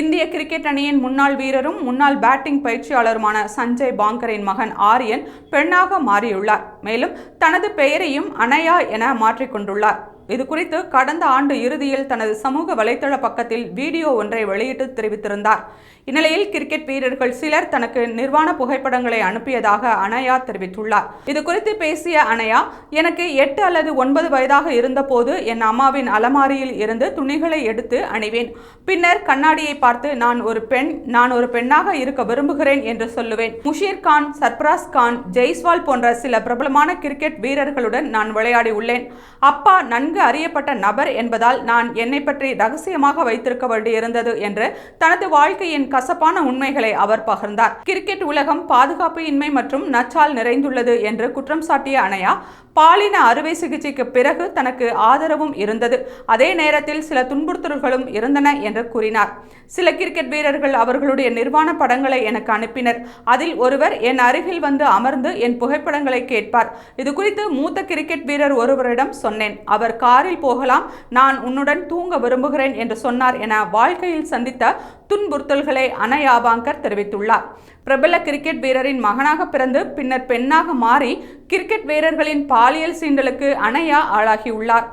இந்திய கிரிக்கெட் அணியின் முன்னாள் வீரரும் முன்னாள் பேட்டிங் பயிற்சியாளருமான சஞ்சய் பாங்கரின் மகன் ஆரியன் பெண்ணாக மாறியுள்ளார். மேலும் தனது பெயரையும் அனயா என மாற்றிக்கொண்டுள்ளார். இது குறித்து கடந்த ஆண்டு இறுதியில் தனது சமூக வலைதள பக்கத்தில் வீடியோ ஒன்றை வெளியிட்டு தெரிவித்திருந்தார். இந்நிலையில் கிரிக்கெட் வீரர்கள் சிலர் தனக்கு நிர்வாண புகைப்படங்களை அனுப்பியதாக அனயா தெரிவித்துள்ளார். இது குறித்து பேசிய அனயா எனக்கு எட்டு அல்லது ஒன்பது வயதாக இருந்தபோது என் அம்மாவின் அலமாரியில் இருந்து துணிகளை எடுத்து அணிவேன். பின்னர் கண்ணாடியை பார்த்து நான் ஒரு பெண் நான் ஒரு பெண்ணாக இருக்க விரும்புகிறேன் என்று சொல்லுவேன். முஷீர் கான் சர்பராஸ் கான் ஜெய்ஸ்வால் போன்ற சில பிரபலமான கிரிக்கெட் வீரர்களுடன் நான் விளையாடி உள்ளேன். அப்பா நன்கு நன்கு அறியப்பட்ட நபர் என்பதால் நான் என்னை பற்றி ரகசியமாக வைத்திருக்க வேண்டியிருந்தது என்று தனது வாழ்க்கையின் கசப்பான உண்மைகளை அவர் பகிர்ந்தார். கிரிக்கெட் உலகம் பாதுகாப்பு இன்மை மற்றும் நச்சால் நிறைந்துள்ளது என்று குற்றம் சாட்டிய அணையா பாலின அறுவை சிகிச்சைக்கு பிறகு தனக்கு ஆதரவும் இருந்தது. அதே நேரத்தில் சில துன்புறுத்தல்களும் இருந்தன என்று கூறினார். சில கிரிக்கெட் வீரர்கள் அவர்களுடைய நிர்வாண படங்களை எனக்கு அனுப்பினர். அதில் ஒருவர் என் அருகில் வந்து அமர்ந்து என் புகைப்படங்களை கேட்பார். இது குறித்து மூத்த கிரிக்கெட் வீரர் ஒருவரிடம் சொன்னேன். அவர் காரில் போகலாம். நான் உன்னுடன் தூங்க விரும்புகிறேன் என்று சொன்னார் என வாழ்க்கையில் சந்தித்த துன்புறுத்தல்களை அனயாபாங்கர் தெரிவித்துள்ளார். பிரபல கிரிக்கெட் வீரரின் மகனாக பிறந்து பின்னர் பெண்ணாக மாறி கிரிக்கெட் வீரர்களின் பாலியல் சீண்டலுக்கு அணையா ஆளாகியுள்ளார்.